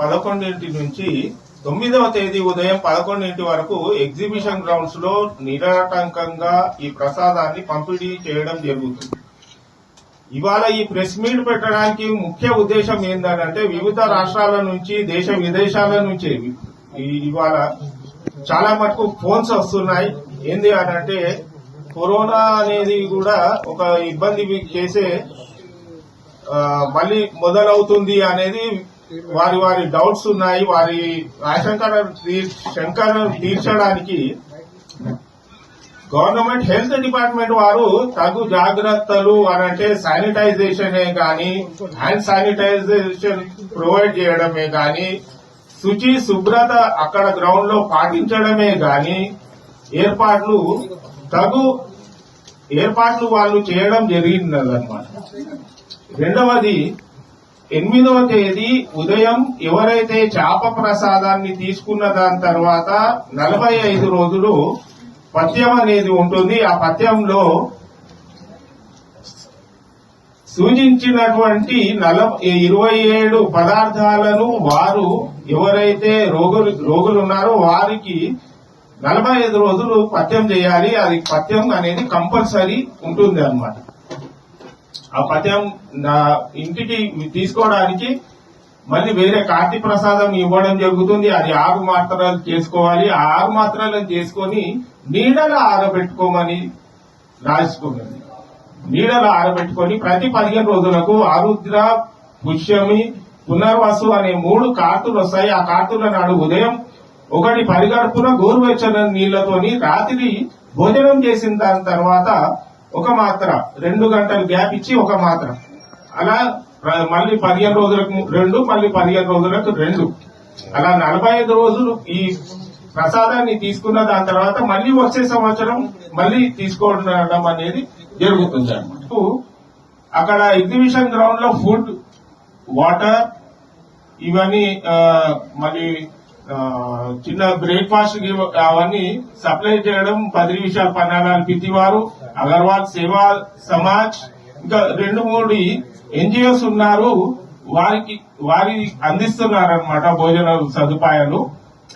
పదకొండింటి నుంచి తొమ్మిదవ తేదీ ఉదయం పదకొండింటి వరకు ఎగ్జిబిషన్ గ్రౌండ్స్లో నిరాటంకంగా ఈ ప్రసాదాన్ని పంపిణీ చేయడం జరుగుతుంది. ఇవాళ ఈ ప్రెస్ మీట్ పెట్టడానికి ముఖ్య ఉద్దేశం ఏంటంటే వివిధ రాష్ట్రాల నుంచి దేశ విదేశాల నుంచి ఇవాళ చాలా మటుకు ఫోన్స్ వస్తున్నాయి. ఏంది అని అంటే కరోనా అనేది కూడా ఒక ఇబ్బంది చేసే మళ్ళీ మొదలవుతుంది అనేది వారి వారి డౌట్స్ ఉన్నాయి వారి ఆశంకర శంకరను తీర్చడానికి గవర్నమెంట్ హెల్త్ డిపార్ట్మెంట్ వారు తగు జాగ్రత్తలు అనంటే శానిటైజేషనే కానీ హ్యాండ్ శానిటైజేషన్ ప్రొవైడ్ చేయడమే కానీ శుచి శుభ్రత అక్కడ గ్రౌండ్లో పాటించడమే గాని ఏర్పాట్లు తగు ఏర్పాట్లు వాళ్ళు చేయడం జరిగిందన్నమాట. రెండవది ఎనిమిదవ తేదీ ఉదయం ఎవరైతే చేప ప్రసాదాన్ని తీసుకున్న దాని తర్వాత నలభై ఐదు రోజులు పద్యం అనేది ఉంటుంది. ఆ పథ్యంలో సూచించినటువంటి నల ఇరవై ఏడు పదార్థాలను వారు ఎవరైతే రోగులు రోగులు ఉన్నారో వారికి నలభై ఐదు రోజులు పథ్యం చేయాలి. అది పథ్యం అనేది కంపల్సరీ ఉంటుంది అన్నమాట ఆ పథ్యం నా ఇంటికి తీసుకోవడానికి మళ్ళీ వేరే కార్తీ ప్రసాదం ఇవ్వడం జరుగుతుంది. అది ఆరు మాత్రలు చేసుకోవాలి. ఆ ఆరు మాత్రలను చేసుకొని నీడలో ఆరబెట్టుకోమని రాసుకున్నది నీడలో ఆరబెట్టుకొని ప్రతి పదిహేను రోజులకు ఆరుద్ర పుష్యమి పునర్వసు అనే మూడు కార్తులు వస్తాయి. ఆ కార్తుల నాడు ఉదయం ఒకటి పరిగడుపున గోరువెచ్చని నీళ్ళతోని రాత్రి భోజనం చేసిన దాని తర్వాత ఒక మాత్ర రెండు గంటలు గ్యాప్ ఇచ్చి ఒక మాత్ర. అలా మళ్ళీ పదిహేను రోజులకు రెండు మళ్ళీ పదిహేను రోజులకు రెండు. అలా నలభై ఐదు రోజులు ఈ ప్రసాదాన్ని తీసుకున్న దాని తర్వాత మళ్ళీ వచ్చే సంవత్సరం మళ్ళీ తీసుకోవడం అనేది జరుగుతుంది అన్నమాట. అక్కడ ఎగ్జిబిషన్ గ్రౌండ్లో ఫుడ్ వాటర్ ఇవన్నీ మళ్ళీ మరి చిన్న బ్రేక్ఫాస్ట్ అవన్నీ సప్లై చేయడం పది నిమిషాలు పన్నాడాలు పితివారు అగర్వాల్ సేవా సమాజ్ ఇంకా రెండు మూడు ఎన్జిఓస్ ఉన్నారు. వారికి వారి అందిస్తున్నారనమాట భోజన సదుపాయాలు.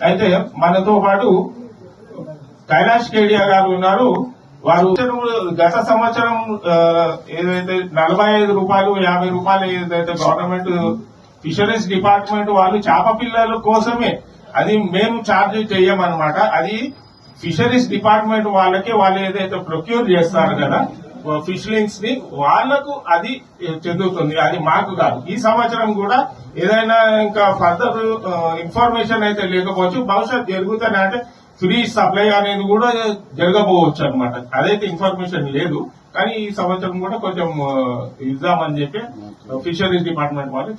అయితే మనతో పాటు కైలాష్ కేడియా గారు ఉన్నారు. వారు గత సంవత్సరం ఏదైతే నలభై ఐదు రూపాయలు యాభై రూపాయలు ఏదైతే గవర్నమెంట్ ఫిషరీస్ డిపార్ట్మెంట్ వాళ్ళు చేప పిల్లల కోసమే అది మేము ఛార్జ్ చెయ్యమన్నమాట అది ఫిషరీస్ డిపార్ట్మెంట్ వాళ్ళకి వాళ్ళు ఏదైతే ప్రొక్యూర్ చేస్తారు కదా ఫిష్లింగ్స్ని వాళ్ళకు అది చెందుతుంది. అది మాకు కాదు. ఈ సంవత్సరం కూడా ఏదైనా ఇంకా ఫర్దర్ ఇన్ఫర్మేషన్ అయితే లేకపోవచ్చు. భవిష్యత్ జరుగుతానే అంటే ఫ్రీ సప్లై అనేది కూడా జరగబోవచ్చు అనమాట అదైతే ఇన్ఫర్మేషన్ లేదు. కానీ ఈ సంవత్సరం కూడా కొంచెం ఇద్దామని చెప్పి ఫిషరీస్ డిపార్ట్మెంట్ వాళ్ళు